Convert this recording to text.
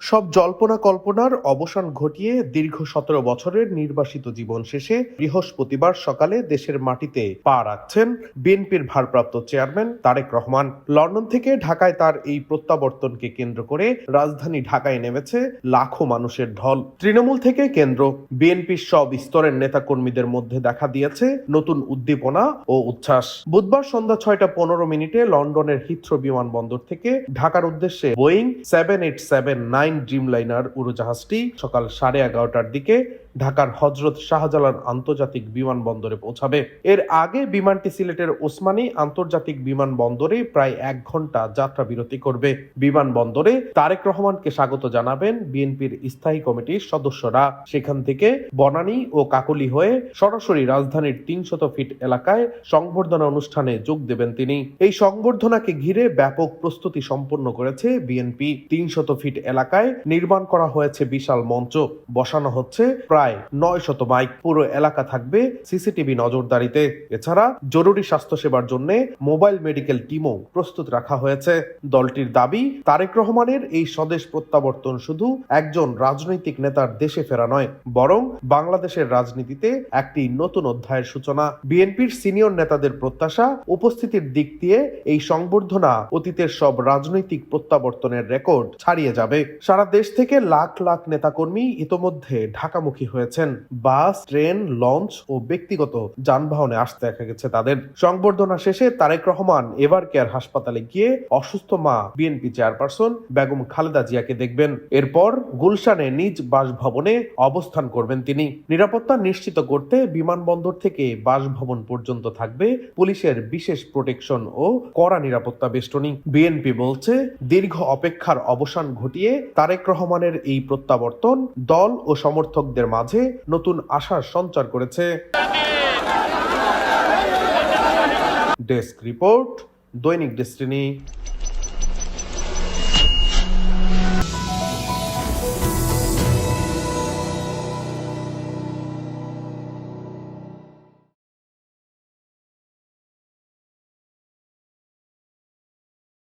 সব জল্পনা কল্পনার অবসান ঘটিয়ে দীর্ঘ সতেরো বছরের নির্বাসিত জীবন শেষে বৃহস্পতিবার সকালে দেশের মাটিতে পা রাখছেন বিএনপির ভারপ্রাপ্ত চেয়ারম্যান তারেক রহমান। লন্ডন থেকে ঢাকায় তার এই প্রত্যাবর্তনকে কেন্দ্র করে রাজধানী ঢাকায় নেমেছে লাখো মানুষের ঢল। তৃণমূল থেকে কেন্দ্র। বিএনপির সব স্তরের নেতাকর্মীদের মধ্যে দেখা দিয়েছে নতুন উদ্দীপনা ও উচ্ছ্বাস। বুধবার সন্ধ্যা ছয়টা পনেরো মিনিটে লন্ডনের হিথ্রো বিমানবন্দর থেকে ঢাকার উদ্দেশ্যে Boeing seven eight seven nine Dreamliner উড়োজাহাজটি সকাল সাড়ে এগারোটার দিকে ঢাকার হজরত শাহজালাল আন্তর্জাতিক বিমানবন্দরে পৌঁছাবে। এর আগে বিমানটি সিলেটের ওসমানী আন্তর্জাতিক বিমানবন্দরে প্রায় এক ঘণ্টা যাত্রা বিরতি করবে। বিমানবন্দরে তারেক রহমানকে স্বাগত জানাবেন বিএনপির স্থায়ী কমিটির সদস্যরা। সেখান থেকে বনানী ও কাকলি হয়ে সরাসরি রাজধানীর তিনশত ফিট এলাকায় সংবর্ধনা অনুষ্ঠানে যোগ দেবেন তিনি। এই সংবর্ধনাকে ঘিরে ব্যাপক প্রস্তুতি সম্পন্ন করেছে বিএনপি। তিনশত ফিট এলাকায় নির্মাণ করা হয়েছে বিশাল মঞ্চ। বসানো হচ্ছে প্রায় নয় শত মাইক পুরো এলাকা থাকবে সিসিটিভি নজরদারিতে। এছাড়া জরুরি স্বাস্থ্যসেবার জন্য মোবাইল মেডিকেল টিমও প্রস্তুত রাখা হয়েছে। দলটির দাবি, তারেক রহমানের এই স্বদেশ প্রত্যাবর্তন শুধু একজন রাজনৈতিক নেতার দেশে ফেরা নয়, বরং বাংলাদেশের রাজনীতিতে একটি নতুন অধ্যায়ের সূচনা। বিএনপির সিনিয়র নেতাদের প্রত্যাশা, উপস্থিতির দিক দিয়ে এই সংবর্ধনা অতীতের সব রাজনৈতিক প্রত্যাবর্তনের রেকর্ড ছাড়িয়ে যাবে। সারা দেশ থেকে লাখ লাখ নেতাকর্মী ইতোমধ্যে ঢাকামুখী হয়েছেন বাস, ট্রেন, লঞ্চ ও ব্যক্তিগত যানবাহনে আসতে দেখা গেছে তাদের। সংবর্ধনা শেষে তারেক রহমান এভার কেয়ার হাসপাতালে গিয়ে অসুস্থ মা, বিএনপি চেয়ারপারসন বেগম খালেদা জিয়াকে দেখবেন। এরপর গুলশানে নিজ বাসভবনে অবস্থান করবেন তিনি। নিরাপত্তা নিশ্চিত করতে বিমানবন্দর থেকে বাসভবন পর্যন্ত থাকবে পুলিশের বিশেষ প্রোটেকশন ও কড়া নিরাপত্তা বেষ্টনী। বিএনপি বলছে, দীর্ঘ অপেক্ষার অবসান ঘটিয়ে তারেক রহমানের এই প্রত্যাবর্তন দল ও সমর্থকদের মাঝে নতুন আশার সঞ্চার করেছে। Desk report Dainik Destiny.